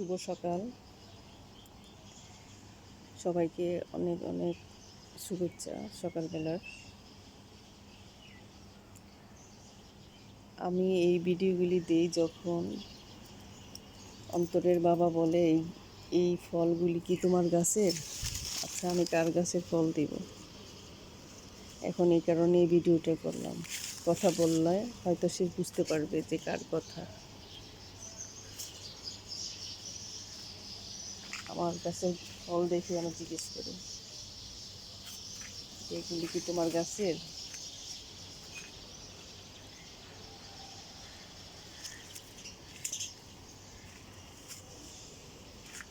শুভ সকাল। সবাইকে অনেক অনেক শুভেচ্ছা সকালবেলার। আমি এই ভিডিওগুলি দিই যখন অন্তরের বাবা বলে, এই এই ফলগুলি কি তোমার গাছের? আচ্ছা আমি কার গাছের ফল দিব? এখন এই কারণে এই ভিডিওটা করলাম। কথা বললে হয়তো সে বুঝতে পারবে যে কার কথা। আমার কাছে ফল দেখে আমি জিজ্ঞেস করি, এগুলি কি তোমার গাছের?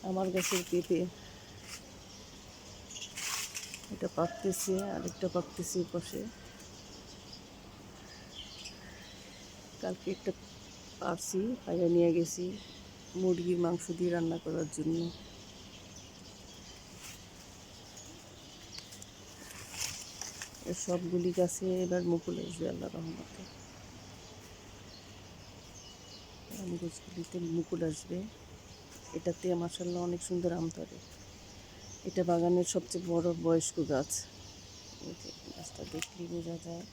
আমার গাছের পেঁপে। এটা পাকতেছে, আরেকটা পাকতেছে পাশে। কালকে একটা পারছি পাইয়া নিয়ে গেছি, মুরগির মাংস দিয়ে রান্না করার জন্য। সবগুলি গাছে এবার মুকুল আসবে আল্লাহ রহমতে। আম গাছগুলিতে মুকুল আসবে। এটাতে মাসাল্লাহ অনেক সুন্দর আম ধরে। এটা বাগানের সবচেয়ে বড় বয়স্ক গাছ। গাছটা দেখলেই বোঝা যায়।